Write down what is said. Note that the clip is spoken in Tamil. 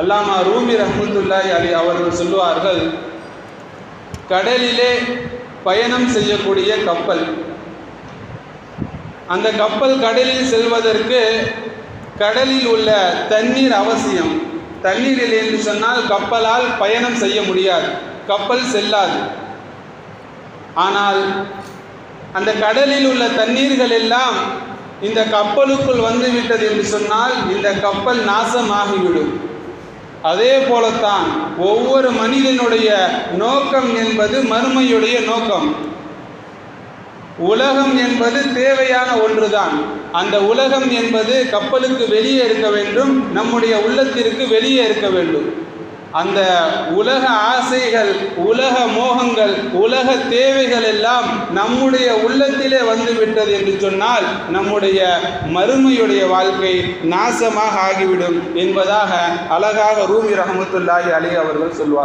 அல்லாமா ரூமி ரஹமத்துல்லாய் அலி அவர்கள் சொல்லுவார்கள் கடலிலே பயணம் செய்யக்கூடிய கப்பல். அந்த கப்பல் கடலில் செல்வதற்கு கடலில் உள்ள தண்ணீர் அவசியம். தண்ணீர் இல்லை என்று சொன்னால் கப்பலால் பயணம் செய்ய முடியாது கப்பல் செல்லாது. ஆனால் அந்த கடலில் உள்ள தண்ணீர்கள் எல்லாம் இந்த கப்பலுக்குள் வந்து விட்டது என்று சொன்னால் இந்த கப்பல் நாசமாகிவிடும். அதே போலத்தான் ஒவ்வொரு மனிதனுடைய நோக்கம் என்பது மறுமையுடைய நோக்கம். உலகம் என்பது தேவையான ஒன்றுதான். அந்த உலகம் என்பது கப்பலுக்கு வெளியே இருக்க வேண்டும் நம்முடைய உள்ளத்திற்கு வெளியே இருக்க வேண்டும். அந்த உலக ஆசைகள் உலக மோகங்கள் உலக தேவைகள் எல்லாம் நம்முடைய உள்ளத்திலே வந்து விட்டது என்று சொன்னால் நம்முடைய மறுமையுடைய வாழ்க்கை நாசமாக ஆகிவிடும் என்பதாக அழகாக ரூமி ரஹமத்துல்லாஹி அலி அவர்கள் சொல்வார்